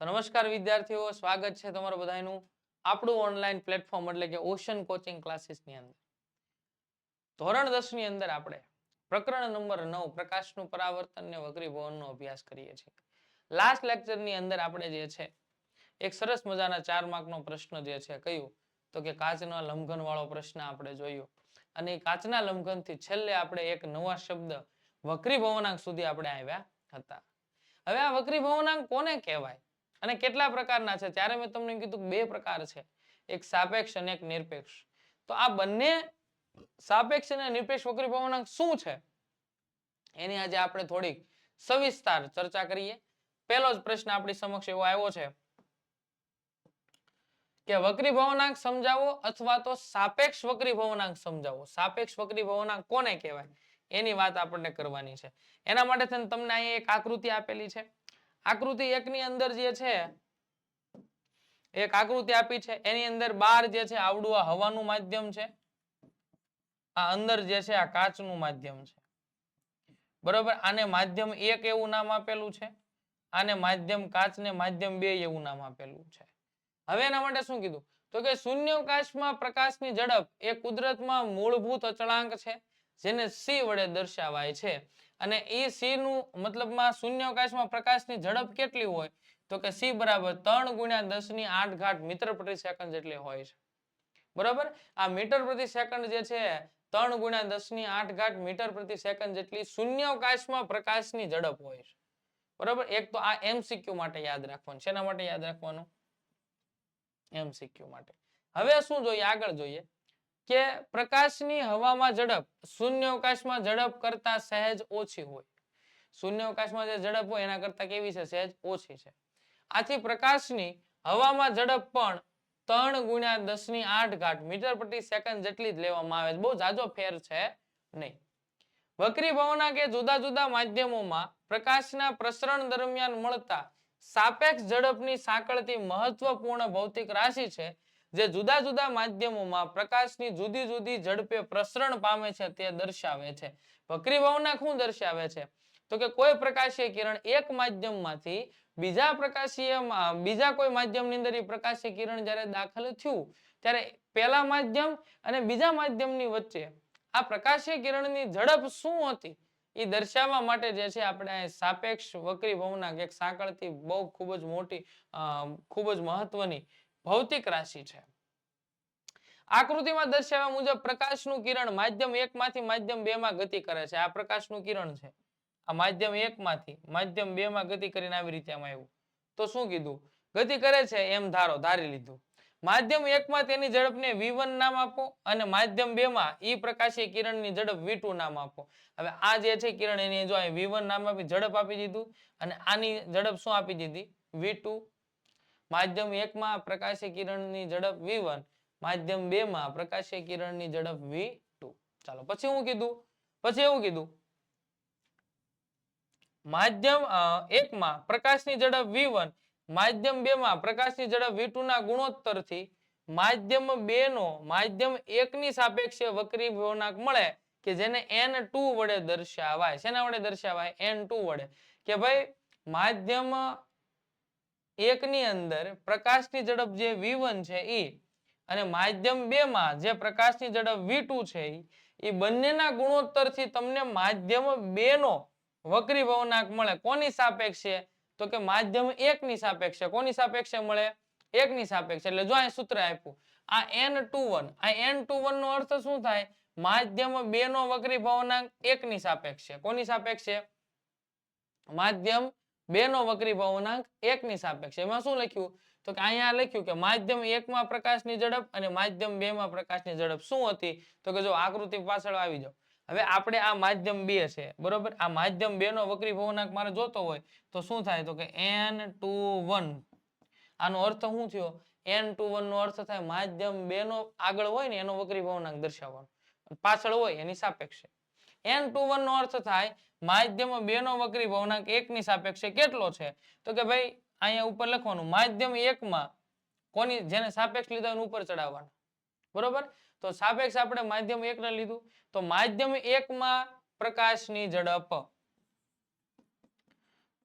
નમસ્કાર વિદ્યાર્થીઓ, સ્વાગત છે તમારું બધાનું આપણું ઓનલાઈન પ્લેટફોર્મ એટલે કે ઓશન કોચિંગ ક્લાસીસની અંદર. ધોરણ દસની અંદર આપણે પ્રકરણ નંબર નવ, પ્રકાશનું પરાવર્તન ને વક્રીભવનનો અભ્યાસ કરીએ છીએ. લાસ્ટ લેક્ચરની અંદર આપણે જે છે, એક સરસ મજાના ચાર માર્કનો પ્રશ્ન જે છે કયું? તો કે કાચના લંઘન વાળો પ્રશ્ન આપણે જોયો. અને એ કાચના લંઘનથી છેલ્લે આપણે એક નવા શબ્દ વક્રીભવનાંક સુધી આપણે આવ્યા હતા. હવે આ વક્રીભવનાંક કોને કહેવાય? અને કેટલા પ્રકારના છે? ત્યારે મેં તમને કીધું બે પ્રકાર છે. એક સાપેક્ષ અને એક નિરપેક્ષ. તો આ બંને સાપેક્ષ અને નિરપેક્ષ વક્રીભવનાંક શું છે? એની આજે આપણે થોડીક સવિસ્તાર ચર્ચા કરીએ. પહેલો જ પ્રશ્ન આપણી સમક્ષ એવો આવ્યો છે કે વક્રીભવનાંક સમજાવો અથવા તો સાપેક્ષ વક્રીભવનાંક સમજાવો. સાપેક્ષ વક્રીભવનાંક કોને કહેવાય? એની વાત આપણને કરવાની છે. એના માટે થઈને તમને અહીંયા એક આકૃતિ આપેલી છે. આકૃતિ એક ની અંદર જે છે, એક આકૃતિ આપી છે, એની અંદર બાર જે છે, આવડું આ હવાનું માધ્યમ છે. આ અંદર જે છે, આ કાચનું માધ્યમ છે. બરોબર? આને માધ્યમ એક એવું નામ આપેલું છે. આને માધ્યમ કાચને માધ્યમ બે એવું નામ આપેલું છે. હવે એના માટે શું કીધું? તો કે શૂન્યાવકાશમાં પ્રકાશની ઝડપ એ કુદરતમાં મૂળભૂત અચળાંક છે, જેને સી વડે દર્શાવાય છે. અને એ સી નું મતલબમાં શૂન્યાવકાશમાં પ્રકાશની ઝડપ કેટલી હોય? તો કે સી બરાબર ત્રણ ગુણ્યા દસની આઠ ઘાટ મીટર પ્રતિ સેકન્ડ જેટલી હોય છે. બરાબર? આ મીટર પ્રતિ સેકન્ડ જે છે, ત્રણ ગુણ્યા દસની આઠ ઘાટ મીટર પ્રતિ સેકન્ડ જેટલી શૂન્યાવકાશમાં પ્રકાશની ઝડપ હોય છે. બરાબર? એક તો આ એમસીક્યુ માટે યાદ રાખવાનું. શેના માટે યાદ રાખવાનું? એમસીક્યુ માટે. હવે શું જોઈએ? આગળ જોઈએ. કે પ્રકાશની હવામાં ઝડપ શૂન્યાવકાશમાં ઝડપ કરતા સહેજ ઓછી હોય. શૂન્યાવકાશમાં જે ઝડપ હોય એના કરતા કેવી છે? સહેજ ઓછી છે. આથી પ્રકાશની હવામાં ઝડપ પણ ત્રણ ગુણ્યા દસની આઠ ઘાટ મીટર પ્રતિ સેકન્ડ જેટલી જ લેવામાં આવે છે. બહુ જાજો ફેર છે નહીં. વક્રીભવના કે જુદા જુદા માધ્યમોમાં પ્રકાશના પ્રસરણ દરમિયાન મળતા સાપેક્ષ ઝડપની સાંકળતી મહત્વપૂર્ણ ભૌતિક રાશિ છે જે જુદા જુદા માધ્યમોમાં પ્રકાશની જુદી જુદી ઝડપે પ્રસરણ પામે છે તે દર્શાવે છે. વક્રીભવનાંક શું દર્શાવે છે? તો કે કોઈ પ્રકાશીય કિરણ એક માધ્યમમાંથી બીજા પ્રકાશીય બીજા કોઈ માધ્યમની અંદર એ પ્રકાશીય કિરણ જ્યારે દાખલ થયું, ત્યારે પહેલા માધ્યમ અને બીજા માધ્યમની વચ્ચે આ પ્રકાશીય કિરણની ઝડપ શું હતી? એ દર્શાવવા માટે જે છે આપણે સાપેક્ષ વક્રીભવના એક સાંકળતી બહુ ખૂબ જ મોટી ખૂબ જ મહત્વની ભૌતિક રાશિ છે. આકૃતિમાં દર્શાવ્યા મુજબ પ્રકાશનું કિરણ માધ્યમ એક માંથી માધ્યમ બે માં ગતિ કરે છે. આ પ્રકાશનું કિરણ છે. આ માધ્યમ એક માંથી માધ્યમ બે માં ગતિ કરીને આવી રીતે આમાં આવ્યું. તો શું કીધું? ગતિ કરે છે એમ ધારો, ધારી લીધું. માધ્યમ એક માં તેની ઝડપને v1 નામ આપો અને માધ્યમ બે માં ઈ પ્રકાશીય કિરણની ઝડપ v2 નામ આપો. હવે આ જે છે કિરણ, એની જો અહીં v1 નામ આપી ઝડપ આપી દીધું અને આની ઝડપ શું આપી દીધી? v2 માધ્યમ એક માં પ્રકાશીય કિરણની ઝડપ વી વન માધ્યમ બે માં પ્રકાશીય કિરણની ઝડપ v2 ચાલો, પછી હું કીધું? પછી એવું કીધું? માધ્યમ એક માં પ્રકાશની ઝડપ v1 માધ્યમ બે માં પ્રકાશની ઝડપ v2 ના ગુણોત્તરથી માધ્યમ બે નો માધ્યમ એક ની સાપેક્ષે વક્રીભવનાંક મળે કે જેને એન ટુ વડે દર્શાવાય. શેના વડે દર્શાવાય? એન ટુ વડે. કે ભાઈ, માધ્યમ એક ની અંદર પ્રકાશની ઝડપ જે v1 છે એ અને માધ્યમ બે માં જે પ્રકાશની ઝડપ v2 છે એ બંનેના ગુણોત્તરથી તમને માધ્યમ બે નો વક્રીભવનાંક મળે. કોની સાપેક્ષે? તો કે માધ્યમ એક ની સાપેક્ષે. કોની સાપેક્ષે મળે? એક ની સાપેક્ષે. એટલે જો અહીં સૂત્ર આપ્યું, આ n21 આ n21 નો અર્થ શું થાય? માધ્યમ બે નો વક્રી વક્રીભવનાંક એક ની સાપેક્ષે. કોની સાપેક્ષે? માધ્યમ બે નો વક્રીભવનાંક એક ની સાપેક્ષ. એમાં શું લખ્યું? તો કે અહીંયા લખ્યું કે માધ્યમ એક માં પ્રકાશની ઝડપ અને માધ્યમ બે માં પ્રકાશની ઝડપ શું હતી? તો કે જો આકૃતિ પાછળ આવી જાઓ. હવે આપણે આ માધ્યમ બે છે, બરોબર? આ માધ્યમ બે નો વક્રીભવનાંક મારે જોતો હોય, તો શું થાય? તો કે એન ટુ વન. આનો અર્થ શું થયો? એન ટુ વન નો અર્થ થાય માધ્યમ બે નો આગળ હોય ને એનો વક્રીભવનાંક દર્શાવવાનો. પાછળ હોય એની સાપેક્ષે. એન ટુ વન નો અર્થ થાય માધ્યમ બે નો વક્રી ભવનાંક એક ની સાપેક્ષે કેટલો છે? તો કે ભાઈ, અહીંયા ઉપર લખવાનું, માધ્યમ એક માં કોની, જેને સાપેક્ષ લીધા ઉપર ચડાવવાનું. બરોબર? તો સાપેક્ષ આપણે માધ્યમ એક ને લીધું. તો માધ્યમ એક માં પ્રકાશની ઝડપ.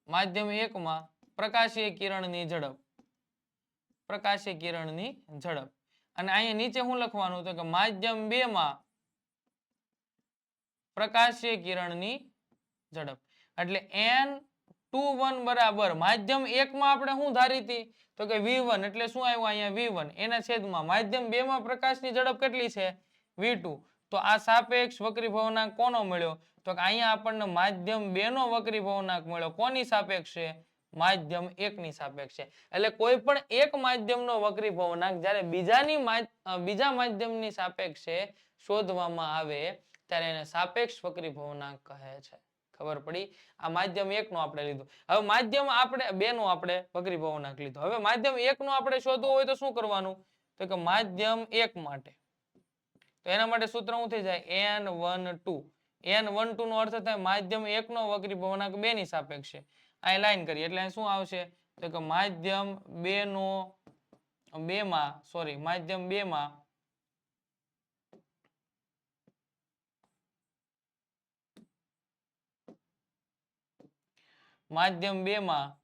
માધ્યમ એક માં પ્રકાશીય કિરણની ઝડપ. પ્રકાશીય કિરણની ઝડપ. અને અહીંયા નીચે શું લખવાનું? તો કે માધ્યમ બે માં પ્રકાશીય કિરણની ઝડપ. એટલે એન ટુ બરાબર. માધ્યમ એકમાં આપણે શું ધારી હતી? તો કે વી વન. એટલે શું આવ્યું અહીંયા? વી એના છેદમાં માધ્યમ બે માં પ્રકાશની ઝડપ કેટલી છે? વી તો આ સાપેક્ષ વક્રીભવનાંક કોનો મળ્યો? તો કે અહીંયા આપણને માધ્યમ બે નો વક્રીભવનાંક મળ્યો. કોની સાપેક્ષે માધ્યમ એકની સાપેક્ષે એટલે કોઈ પણ એક માધ્યમનો વક્રીભવનાંક જ્યારે બીજાની બીજા માધ્યમની સાપેક્ષે શોધવામાં આવે, ત્યારે એને સાપેક્ષ વક્રીભવનાંક કહે છે. ખબર પડી? આ માધ્યમ એકનો આપણે લીધું. હવે માધ્યમ આપણે બે નું આપણે વક્રીભવનાંક લીધું. હવે માધ્યમ એકનો આપણે શોધવું હોય તો શું કરવાનું? તો કે માધ્યમ એક માટે. તો એના માટે સૂત્ર શું થઈ જાય? N one two N one two નો અર્થ થાય માધ્યમ એક એકનો વક્રીભવનાંક બે ની સાપેક્ષે. અહીં લાઈન કરીએ. એટલે શું આવશે? તો કે માધ્યમ બે નો બે માં સોરી માધ્યમ બે માં માધ્યમ બે માં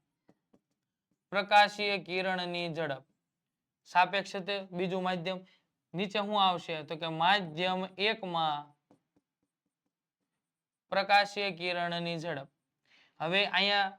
પ્રકાશીય કિરણની ઝડપ. સાપેક્ષ બીજું માધ્યમ. નીચે શું આવશે? તો કે માધ્યમ એકમાં પ્રકાશીય કિરણની ઝડપ. હવે અહીંયા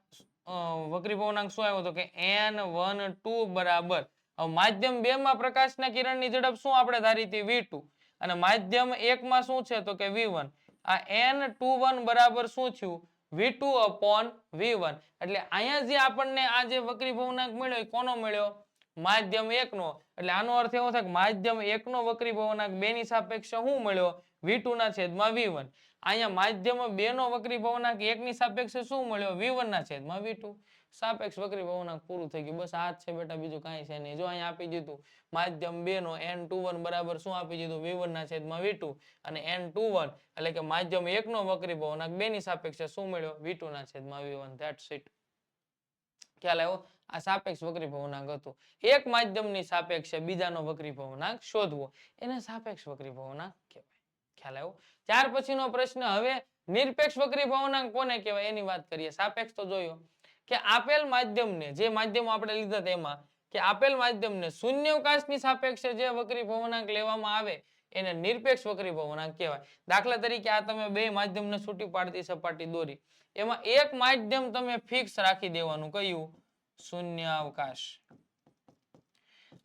વક્રી વક્રીભવનાંક શું આવ્યો તો કે એન વન ટુ બરાબર. હવે માધ્યમ બે માં પ્રકાશના કિરણની ઝડપ શું આપણે ધારી હતી? V two. અને માધ્યમ એકમાં શું છે? તો કે વી વન. આ એન ટુ વન બરાબર શું થયું? v2 upon v1 એટલે અહીંયા જે આપણને આ જે વક્રી ભવનાંક મળ્યો એ કોનો મળ્યો? માધ્યમ 1 નો એટલે આનો અર્થ એવો થાય કે માધ્યમ 1 નો વક્રી ભવનાંક 2 ની સાપેક્ષે શું મળ્યો? v2 ના છેદમાં v1 અહીંયા માધ્યમ 2 નો વક્રી ભવનાંક 1 ની સાપેક્ષે શું મળ્યો? v1 ના છેદમાં v2 સાપેક્ષ વક્રી બહુનાંક પૂરું થઈ ગયું. બસ આ જ છે બેટા, બીજું કાંઈ છે નહીં. જો અહીં આપી દીધું માધ્યમ 2 નો એન ટુ વન બરાબર શું આપી દીધું? વી વન ના છેદમાં વી ટુ અને એન ટુ વન એટલે કે માધ્યમ 1 નો વક્રી બહુનાંક 2 ની સાપેક્ષે શું મળ્યો? વી ટુ ના છેદમાં વી વન ધેટ્સ ઇટ ખ્યાલ આવ્યો? આ સાપેક્ષ વક્રી ભવનાંક હતો. એક માધ્યમની સાપેક્ષે બીજાનો વક્રી ભવનાંક શોધવો. એને સાપેક્ષ વક્રી ભવનાંક કહેવાય. ખ્યાલ આવ્યો? ત્યાર પછી નો પ્રશ્ન હવે નિરપેક્ષ વક્રી ભવનાંક કોને કહેવાય? એની વાત કરીએ. સાપેક્ષ તો જોયો. કે આપેલ માધ્યમને, જે માધ્યમ આપણે લીધા તેમાં કે આપેલ માધ્યમને શૂન્યાવકાશની સાપેક્ષે જે વક્રીભવનાંક લેવામાં આવે, એને નિરપેક્ષ વક્રીભવનાંક કહેવાય. દાખલા તરીકે આ તમે બે માધ્યમને છૂટી પાડતી સપાટી દોરી. એમાં એક માધ્યમ તમે ફિક્સ રાખી દેવાનું કહ્યું શૂન્યાવકાશ.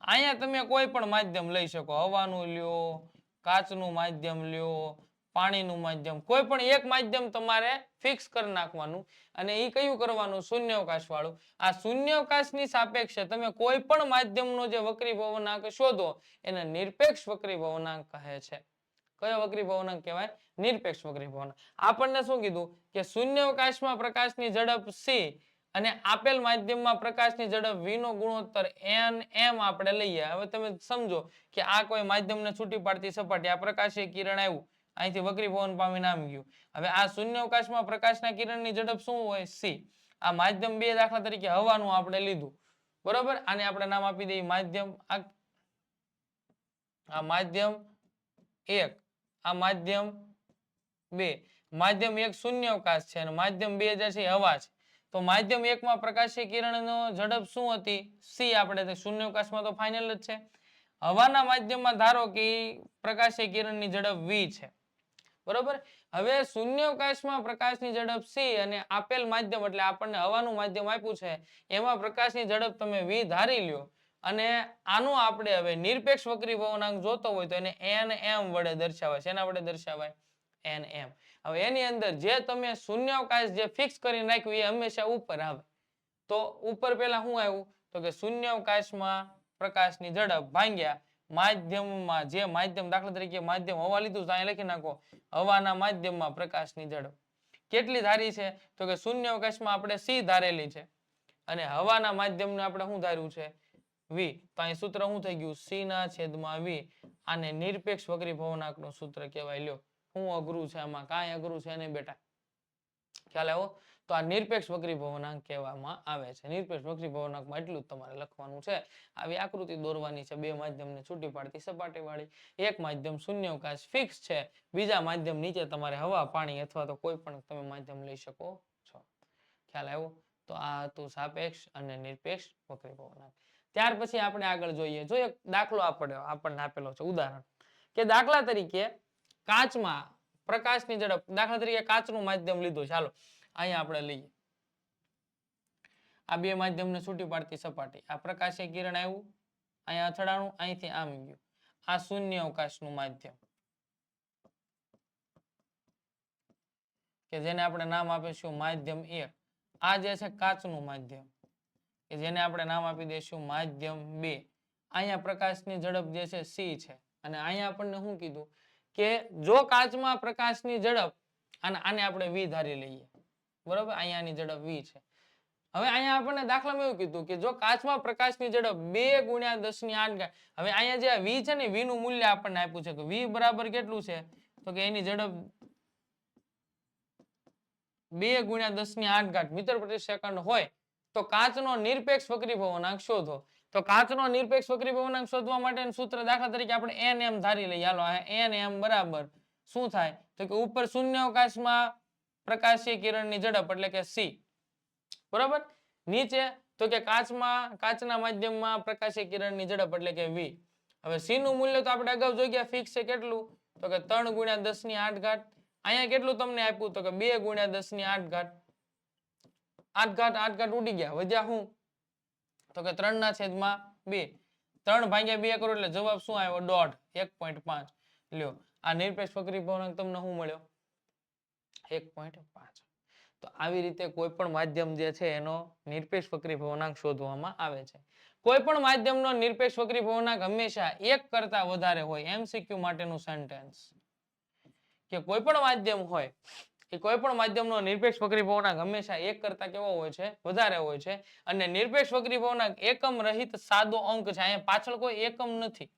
અહીંયા તમે કોઈ પણ માધ્યમ લઈ શકો. હવાનું લ્યો, કાચનું માધ્યમ લ્યો પાણીનું માધ્યમ. કોઈ પણ એક માધ્યમ તમારે ફિક્સ કરી નાખવાનું અને એ કયું કરવાનું? શૂન્યાવકાશ વાળું આ શૂન્યાવકાશની સાપેક્ષે તમે કોઈ પણ માધ્યમનો જે વક્રીભવનાંક શોધો, એને નિરપેક્ષ વક્રીભવનાંક કહે છે. કયો વક્રીભવનાંક કહેવાય? નિરપેક્ષ વક્રીભવનાંક આપણને શું કીધું? કે શૂન્યાવકાશમાં પ્રકાશની ઝડપ સી અને આપેલ માધ્યમમાં પ્રકાશની ઝડપ v નો ગુણોત્તર n m આપણે લઈએ. હવે તમે સમજો કે આ કોઈ માધ્યમને છૂટી પાડતી સપાટી, આ પ્રકાશીય કિરણ આવ્યું. અહીંથી વક્રી ભવન પામી નામ ગયું. હવે આ શૂન્યાવકાશમાં પ્રકાશના કિરણની ઝડપ શું હોય? સી. આ માધ્યમ બે દાખલા તરીકે હવાનું આપણે લીધું. બરોબર? આને આપણે નામ આપી દઈએ માધ્યમ આ માધ્યમ એક. આ માધ્યમ બે. માધ્યમ એક શૂન્યાવકાશ છે અને માધ્યમ બે જે છે હવા છે. તો માધ્યમ એકમાં પ્રકાશીય કિરણનો ઝડપ શું હતી? સી. આપણે શૂન્યાવકાશમાં તો ફાઇનલ જ છે. હવાના માધ્યમમાં ધારો કે પ્રકાશીય કિરણની ઝડપ વી છે. બરોબર? હવે શૂન્યાવકાશમાં પ્રકાશની ઝડપ સી અને આપેલ માધ્યમ એટલે આપણને હવાનું માધ્યમ આપ્યું છે, એમાં પ્રકાશની ઝડપ તમે વી ધારી લ્યો. અને આનું આપણે હવે નિરપેક્ષ વક્રીભવનાંક જોતો હોય તો એને એન એમ વડે દર્શાવાય. શેના વડે દર્શાવાય? એન એમ હવે એની અંદર જે તમે શૂન્યાવકાશ જે ફિક્સ કરી નાખ્યું એ હંમેશા ઉપર આવે. તો ઉપર પેલા શું આવ્યું? તો કે શૂન્યાવકાશમાં પ્રકાશની ઝડપ ભાંગ્યા માધ્યમમાં, જે માધ્યમ દાખલા તરીકે માધ્યમ હવા લીધું અહીંયા લખી નાખો, હવાના માધ્યમમાં પ્રકાશની ઝડપ. કેટલી ધારી છે? તો કે શૂન્યાવકાશમાં આપણે સી ધારેલી છે. અને હવાના માધ્યમને આપણે શું ધાર્યું છે? વી તો અહીં સૂત્ર શું થઈ ગયું? સી ના છેદમાં વી આને નિરપેક્ષ વક્રીભવનાંકનું સૂત્ર કહેવાય. લ્યો શું અઘરું છે આમાં, કાંઈ અઘરું છે ને બેટા. ખ્યાલ આવ્યો? તો આ નિરપેક્ષ વક્રીભવનાંક કહેવામાં આવે છે. નિરપેક્ષ વક્રીભવનાંકમાં એટલું જ તમારે લખવાનું છે. આવી આકૃતિ દોરવાની છે. બે માધ્યમને છૂટી પાડતી સપાટી વાળી એક માધ્યમ શૂન્યાવકાશ ફિક્સ છે. બીજા માધ્યમ નીચે તમારે હવા, પાણી અથવા તો કોઈ પણ તમે માધ્યમ લઈ શકો છો. ખ્યાલ આવ્યો? તો આ હતું સાપેક્ષ અને નિરપેક્ષ વક્રીભવનાંક ત્યાર પછી આપણે આગળ જોઈએ. જો એક દાખલો આપણે, આપણને આપેલો છે. ઉદાહરણ. કે દાખલા તરીકે કાચમાં પ્રકાશની ઝડપ, દાખલા તરીકે કાચનું માધ્યમ લીધું ચાલો અહીંયા આપણે લઈએ. આ બે માધ્યમને છૂટી પાડતી સપાટી. આ પ્રકાશીય કિરણ આવ્યું, અહીંયા અથડાણું, અહીંથી આમ ગયું. આ શૂન્ય અવકાશનું માધ્યમ. કે જેને આપણે નામ આપીશું માધ્યમ એક આ જે છે કાચનું માધ્યમ. કે જેને આપણે નામ આપી દઈશું માધ્યમ બે. અહીંયા પ્રકાશની ઝડપ જે છે સી છે. અને અહીંયા આપણને શું કીધું? કે જો કાચમાં પ્રકાશની ઝડપ, અને આને આપણે વી ધારી લઈએ. બરોબર? અહીંયાની ઝડપ વી છે. હવે અહીંયા આપણને દાખલામાં એવું કીધું કે જો કાચમાં પ્રકાશની ઝડપ બે ગુણ્યા દસની આઠ હવે અહીંયા જે વી છે ને વી નું મૂલ્ય આપણને આપ્યું છે કે વી બરાબર કેટલું છે? તો કે એની ઝડપ બે ગુણ્યા દસની આઠ ઘાત મીટર પ્રતિ સેકન્ડ હોય, તો કાચનો નિરપેક્ષ વક્રીભવનાંક શોધો. તો કાચનો નિરપેક્ષ વક્રીભવનાંક શોધવા માટેનું સૂત્ર દાખલા તરીકે આપણે એન એમ ધારી લઈએ. હાલો એન એમ બરાબર શું થાય? તો કે ઉપર શૂન્ય અવકાશમાં પ્રકાશીય કિરણની ઝડપ એટલે કે સી. બરાબર? નીચે તો કે કાચમાં, કાચના માધ્યમમાં પ્રકાશીય કિરણની ઝડપ એટલે કે વી. હવે સી નું મૂલ્ય તો આપણે અગાઉ જોઈ ગયા ફિક્સ છે કેટલું? તો કે ત્રણ ગુણ્યા દસની આઠ ઘાટ અહીંયા કેટલું તમને આપ્યું? તો કે બે ગુણ્યા દસની આઠ ઘાટ આઠ ઘાત, આઠ ઘાટ ઉડી ગયા. વધ્યા હું? તો કે ત્રણ ના છેદમાં બે. ત્રણ ભાગ્યા બે કરો એટલે જવાબ શું આવ્યો? દોઢ. એક પોઈન્ટ પાંચ. લ્યો. આ નિરપેક્ષ વક્રીભવનાંક તમને શું મળ્યો? એક પોઈન્ટ પાંચ. તો આવી રીતે કોઈ પણ માધ્યમ જે છે એનો નિરપેક્ષ વક્રીભવનાંક શોધવામાં આવે છે. કોઈ પણ માધ્યમનો નિરપેક્ષ વક્રીભવનાંક હંમેશા એક કરતા વધારે હોય એમસીક્યુ માટેનું સેન્ટેન્સ કે કોઈ પણ માધ્યમ હોય, એ કોઈ પણ માધ્યમનો નિરપેક્ષ વક્રીભવનાંક હંમેશા એક કરતા કેવો હોય છે? વધારે હોય છે. અને નિરપેક્ષ વક્રીભવનાંક એકમ રહિત સાદો અંક છે. અહીંયા પાછળ કોઈ એકમ નથી.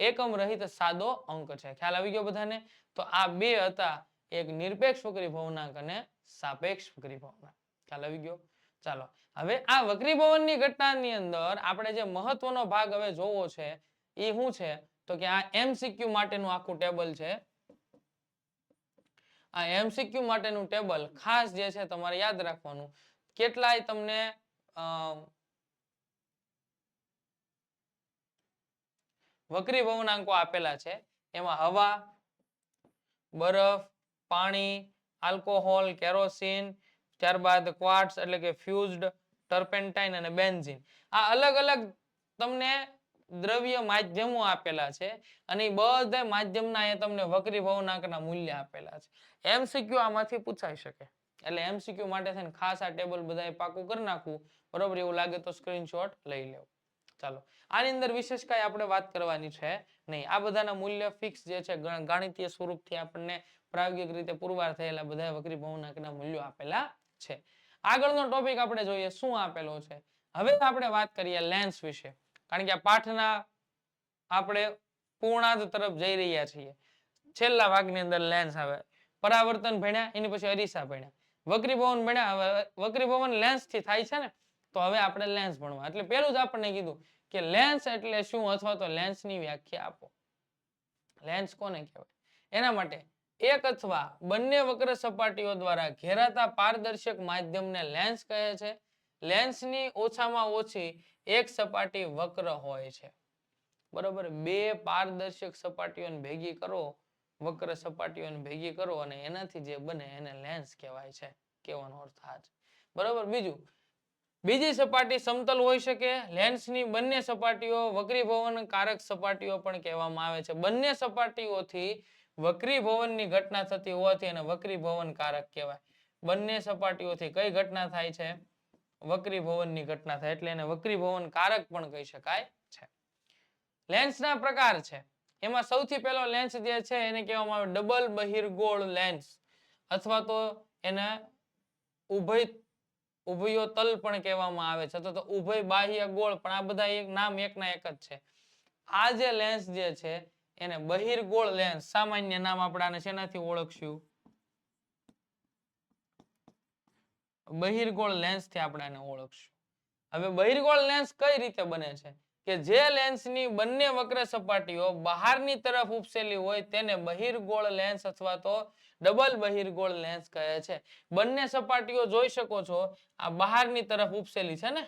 એકમ રહિત સાદો અંક છે. ખ્યાલ આવી ગયો બધાને? તો આ બે હતા એક નિરપેક્ષ વક્રીભવનાંક અને સાપેક્ષ વક્રીભવનાંક ખ્યાલ આવી ગયો? ચાલો હવે આ વક્રીભવનની ઘટનાની અંદર આપણે જે મહત્વનો ભાગ હવે જોવો છે એ શું છે? તો કે આ એમસીક્યુ માટેનું આખું ટેબલ છે. આ એમસીક્યુ માટેનું ટેબલ ખાસ જે છે તમારે યાદ રાખવાનું. કેટલાય તમને અમ, વક્રીભવનાંકો આપેલા છે. એમાં હવા બરફ પાણી, આલ્કોહોલ, કેરોસીન, ત્યારબાદ ક્વાર્ટ્સ એટલે કે ફ્યુઝડ ટર્પેન્ટાઇન અને બેન્ઝીન. આ અલગ અલગ તમને દ્રવ્ય માધ્યમો આપેલા છે અને એ બધા માધ્યમના અહીંયા તમને વક્રીભવનાંકના મૂલ્ય આપેલા છે. એમસીક્યુ આમાંથી પૂછાઈ શકે. એટલે એમસીક્યુ માટે થઈને ખાસ આ ટેબલ બધાએ પાકું કરી નાખવું. બરોબર? એવું લાગે તો સ્ક્રીનશોટ લઈ લેવું. ચાલો. આની અંદર વિશેષ કાંઈ આપણે વાત કરવાની છે નહીં. આ બધાના મૂલ્ય ફિક્સ જે છે ગાણિતીય સ્વરૂપથી આપણને પ્રાયોગિક રીતે પુરવાર થયેલા બધા વક્રીભવનાંકના મૂલ્યો આપેલા છે. આગળનો ટોપિક આપણે જોઈએ, શું આપેલો છે? હવે આપણે વાત કરીએ લેન્સ વિશે. કારણ કે આ પાઠના આપણે પૂર્ણાંત તરફ જઈ રહ્યા છીએ. છેલ્લા ભાગની અંદર લેન્સ આવે, પરાવર્તન ભણ્યા, એની પછી અરીસા ભણ્યા. વક્રીભવન ભણ્યા, હવે વક્રીભવન લેન્સથી થાય છે ને? તો હવે આપણે લેન્સ ભણવા. એટલે પેલું જ આપણને કીધું કે લેન્સ એટલે શું? અથવા તો લેન્સની વ્યાખ્યા આપો. લેન્સ કોને કહેવાય? એના માટે એક અથવા બંને વક્ર સપાટીઓ દ્વારા ઘેરાતા પારદર્શક માધ્યમને લેન્સ કહે છે. લેન્સની ઓછામાં ઓછી એક સપાટી વક્ર હોય છે. બરોબર? બે પારદર્શક સપાટીઓને ભેગી કરો, વક્ર સપાટીઓને ભેગી કરો અને એનાથી જે બને એને લેન્સ કહેવાય છે. કહેવાનો અર્થ આ છે બરોબર? બીજું બીજી સપાટી સમતલ હોઈ શકે, લેન્સની બંને સપાટીઓ વક્રીભવન કારક સપાટીઓ પણ કહેવામાં આવે છે. બંને સપાટીઓથી વક્રીભવનની ઘટના થતી હોવાથી એને વક્રીભવન કારક કહેવાય. બંને સપાટીઓથી કઈ ઘટના થાય છે? વક્રીભવનની ઘટના થાય એટલે એને વક્રીભવન કારક પણ કહી શકાય છે. લેન્સના પ્રકાર છે. એમાં સૌથી પહેલો લેન્સ જે છે એને કહેવામાં આવે ડબલ બહિર્ગોળ લેન્સ અથવા તો એને ઉભય ઉભયો તલ પણ કહેવામાં આવે છે. તો ઉભય બાહ્ય ગોળ, પણ આ બધા એક નામ એકના એક જ છે. આ જે લેન્સ જે છે, એને બહિર્ગોળ લેન્સ સામાન્ય નામ આપણે આને શેનાથી ઓળખશું? બહિર્ગોળ લેન્સથી આપણે આને ઓળખશું. હવે બહિર્ગોળ લેન્સ કઈ રીતે બને છે? કે જે લેન્સની બંને વક્ર સપાટીઓ બહારની તરફ ઉપસેલી હોય તેને બહિર્ગોળ લેન્સ અથવા તો ડબલ બહિર્ગોળ લેન્સ કહે છે. બંને સપાટીઓ જોઈ શકો છો, આ બહારની તરફ ઉપસેલી છે ને?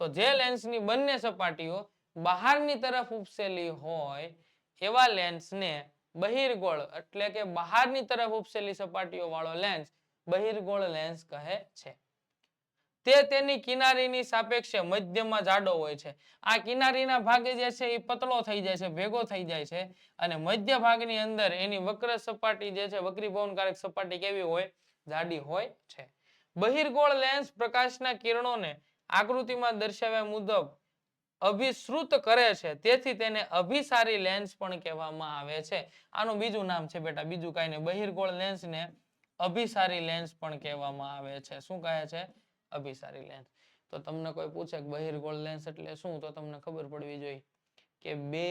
તો જે લેન્સની બંને સપાટીઓ બહારની તરફ ઉપસેલી હોય, એવા લેન્સને બહિર્ગોળ એટલે કે બહારની તરફ ઉપસેલી સપાટીઓ વાળો લેન્સ બહિર્ગોળ લેન્સ કહે છે. તે તેની કિનારીની સાપેક્ષે મધ્યમાં જાડો હોય છે. આ કિનારીના ભાગે જે છે એ પતલો થઈ જાય છે, ભેગો થઈ જાય છે અને મધ્ય ભાગની અંદર એની વક્ર સપાટી જે છે, વક્રીભવનકારક સપાટી કેવી હોય? જાડી હોય છે. બહિર્ગોળ લેન્સ પ્રકાશના કિરણોને આકૃતિમાં દર્શાવ્યા મુજબ અભિશ્રુત કરે છે. તેથી તેને અભિસારી લેન્સ પણ કહેવામાં આવે છે. આનું બીજું નામ છે બેટા, બીજું કાંઈ નહીં. બહિર્ગોળ લેન્સને અભિસારી લેન્સ પણ કહેવામાં આવે છે. શું કહે છે? અભિસારી લેન્સ તો તમને કોઈ પૂછે કે બહિર્ગોળ લેન્સ એટલે શું? તો તમને ખબર પડવી જોઈએ કે બે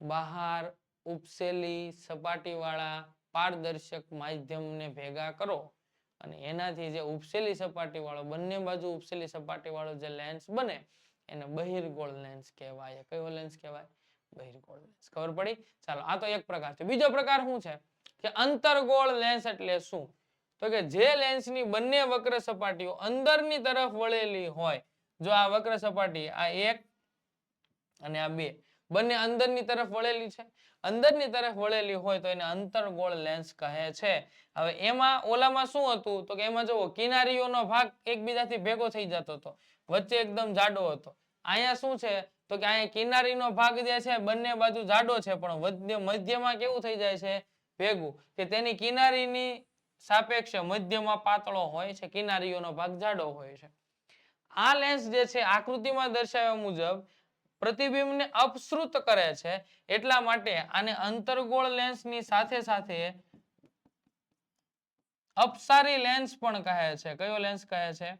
બહાર ઉપસેલી સપાટીવાળા પારદર્શક માધ્યમને ભેગા કરો અને એનાથી જે ઉપસેલી સપાટી વાળો બંને બાજુ ઉપસેલી સપાટી વાળો જે લેન્સ બને, એને બહિર્ગોળ લેન્સ કહેવાય. કયો લેન્સ કહેવાય? બહિર્ગોળ લેન્સ ખબર પડી? ચાલો, આ તો એક પ્રકાર છે. બીજો પ્રકાર શું છે? કે અંતરગોળ લેન્સ એટલે શું? તો કે જે લેન્સની બંને વક્ર સપાટીઓ અંદરની તરફ વળેલી હોય, જો આ વક્ર સપાટી આ એક અને આ બે બંને અંદરની તરફ વળેલી છે, અંદરની તરફ વળેલી હોય તો એને અંતરગોળ લેન્સ કહે છે. હવે એમાં ઓલામાં શું હતું? તો કે એમાં જુઓ, કિનારીઓનો ભાગ એકબીજાથી ભેગો થઈ જતો હતો, વચ્ચે એકદમ જાડો હતો. અહીંયા શું છે? તો કે અહીંયા કિનારીનો ભાગ જે છે બંને બાજુ જાડો છે, પણ મધ્યમાં કેવું થઈ જાય છે? ભેગું. કે તેની કિનારીની સાપેક્ષે મધ્યમાં પાતળો હોય છે, કિનારીઓનો ભાગ જાડો હોય છે. આ લેન્સ જે છે, આકૃતિમાં દર્શાવ્યા મુજબ પ્રતિબિંબને અપસૃત કરે છે, એટલા માટે આને અંતરગોળ લેન્સની સાથે સાથે અપસારી લેન્સ પણ કહે છે. કયો લેન્સ કહે છે?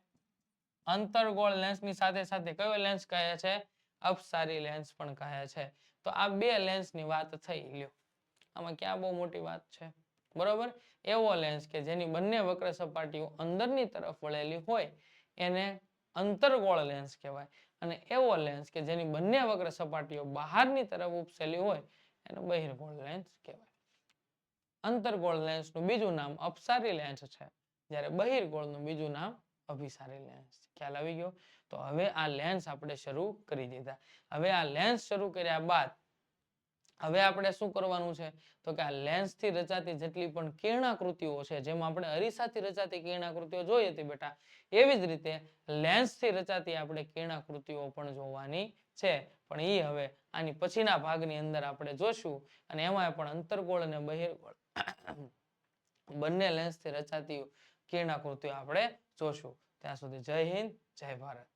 અંતરગોળ લેન્સની સાથે સાથે કયો લેન્સ કહે છે? અપસારી લેન્સ પણ કહે છે. તો આ બે લેન્સની વાત થઈ લ્યો. આમાં ક્યાં બહુ મોટી વાત છે? બરોબર? એવો લેન્સ કે જેની બંને વક્ર સપાટીઓ અંદરની તરફ વળેલી હોય, એને અંતરગોળ લેન્સ કહેવાય. અને એવો લેન્સ કે જેની બંને વક્ર સપાટીઓ બહારની તરફ ઉપસેલી હોય, એને બહિર્ગોળ લેન્સ કહેવાય. અંતરગોળ લેન્સનું બીજું નામ અપસારી લેન્સ છે. જ્યારે બહિર્ગોળનું બીજું નામ અભિસારી લેન્સ ખ્યાલ આવી ગયો? તો હવે આ લેન્સ આપણે શરૂ કરી દીધા. હવે આ લેન્સ શરૂ કર્યા બાદ હવે આપણે શું કરવાનું છે? તો કે આ લેન્સથી રચાતી જેટલી પણ કિરણાકૃતિઓ છે, જેમાં આપણે અરીસાથી રચાતી કિરણાકૃતિઓ જોઈ હતી બેટા, એવી જ રીતે લેન્સથી રચાતી આપણે કિરણાકૃતિઓ પણ જોવાની છે. પણ એ હવે આની પછીના ભાગની અંદર આપણે જોશું અને એમાં પણ અંતરગોળ અને બહિર્ગોળ બંને લેન્સથી રચાતી કિરણાકૃતિઓ આપણે જોશું. ત્યાં સુધી જય હિન્દ, જય ભારત.